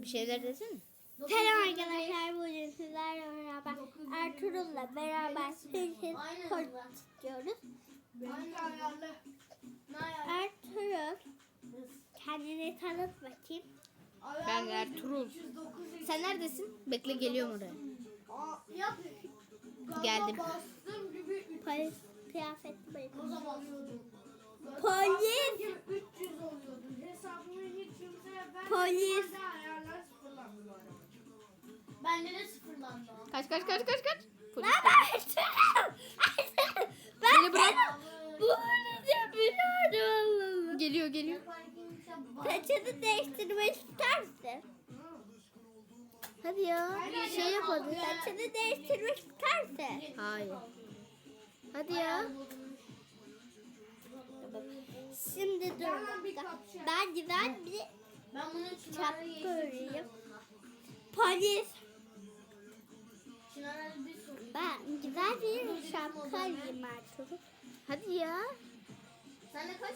Bir şeyler desene. Selam arkadaşlar bugün sizlerle beraber Ertuğrul'la beraber Kort istiyoruz. Ertuğrul kendini tanıt bakayım. Ben Ertuğrul. Sen neredesin? Bekle geliyorum oraya. Geldim. Kıyafetli böyle. o zaman Bende de sıfırlandı. Kaç kaç kaç kaç kaç. Polis. Ben. Ben Beni bırak. Bunu biliyorum. Geliyor geliyor. Saçını değiştirmek ister misin? Hadi ya. Bir şey yap hadi. Saçını değiştirmek ister misin? Hayır. Hadi ya. Şimdi dur. Ben güzel bir Ben bunun öreyim. Polis. Ben güzel bir şapka alayım Ertuğrul. Hadi ya. De kaç?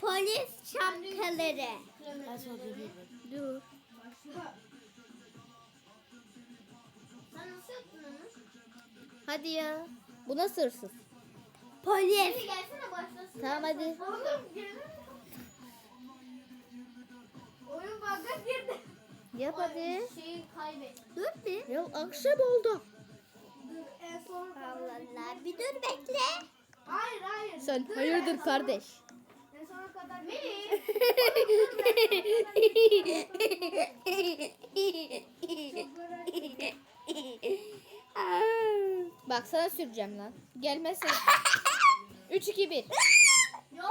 Polis şapkaları. Dur. Sen nasıl yaptın onu? Hadi ya. Bu nasıl hırsız? Polis. Hadi gelsene başlasın. Tamam hadi. Oğlum gelin. Oyun bug'a girdi. Yap hadi. Şeyi kaybet. Dur bir. Ya akşam oldu. Dur en son. Allah Allah bir dur bekle. Hayır hayır. Sen Dur, hayırdır en kardeş? En sona kadar. Melih. Bak sana süreceğim lan. Gelmezsen. 3 2 1. Yok?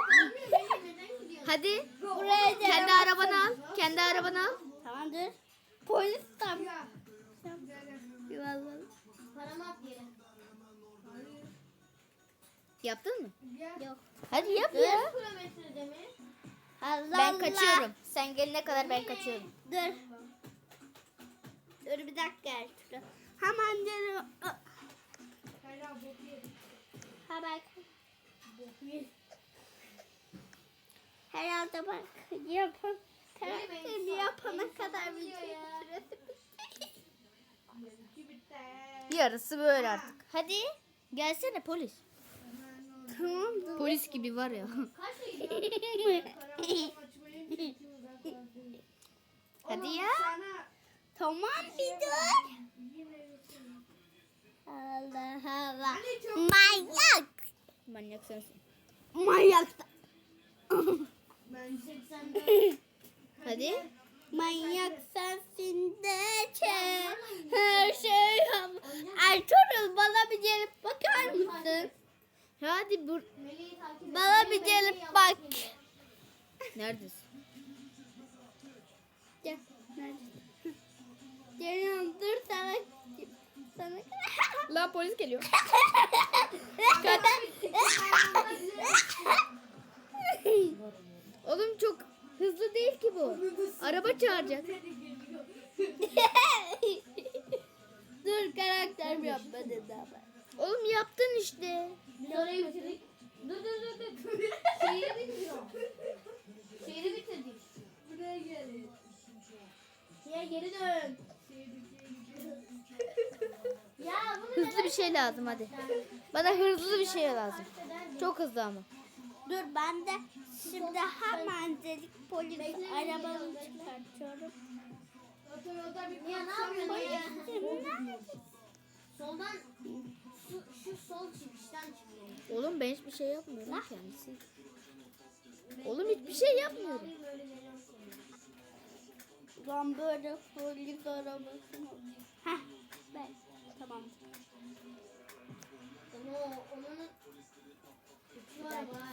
Hadi. Buraya Kendi arabanı al. Kendi arabanı al. Dur. Polis tam. Ya. Yuvarlan. Paramı at yere. Yaptın mı? Yok. Hadi yap Kaç ya. kilometrede mi? Allah Ben kaçıyorum. Sen gelene kadar ben kaçıyorum. Dur. Dur bir dakika Ertuğrul. Hemen yedim. Hemen. Herhalde bak yapın. Karakterimi yapana kadar süresi bitti. Yarısı böyle artık. Hadi. Gelsene polis. Tamam. Polis gibi var ya. Hadi ya. Tamam bir dur. yine Allah Allah. Manyak. Manyak sensin. Manyak. Ben Hadi. Manyak sensin de. Her şey. Ertuğrul bana bir gelip bakar mısın? Hadi bur. Bana bir gelip bak. Neredesin? Gel. Nerede? Geliyorum dur sana. Sana. Lan polis geliyor. Oğlum çok hızlı değil ki bu. Araba çağıracak. dur karakter mi yapmadın daha ben. Oğlum yaptın işte. Biz orayı bitirdik. Dur dur dur dur. Şehri bitiriyor. Şehri bitirdik. Buraya gelin. Ya geri dön. Ya bunu Hızlı bir şey lazım hadi. Bana hızlı bir şey lazım. Çok hızlı ama. Dur ben de şimdi hemen delik polis arabamı çıkartıyorum. Ya ne yapıyorsun ya? Soldan şu, şu sol çıkıştan çıkıyor. Oğlum ben hiçbir şey yapmıyorum La. kendisi. Oğlum hiçbir şey yapmıyorum. Ulan böyle polis arabasını. Heh ben tamam. Ama onun... Onu...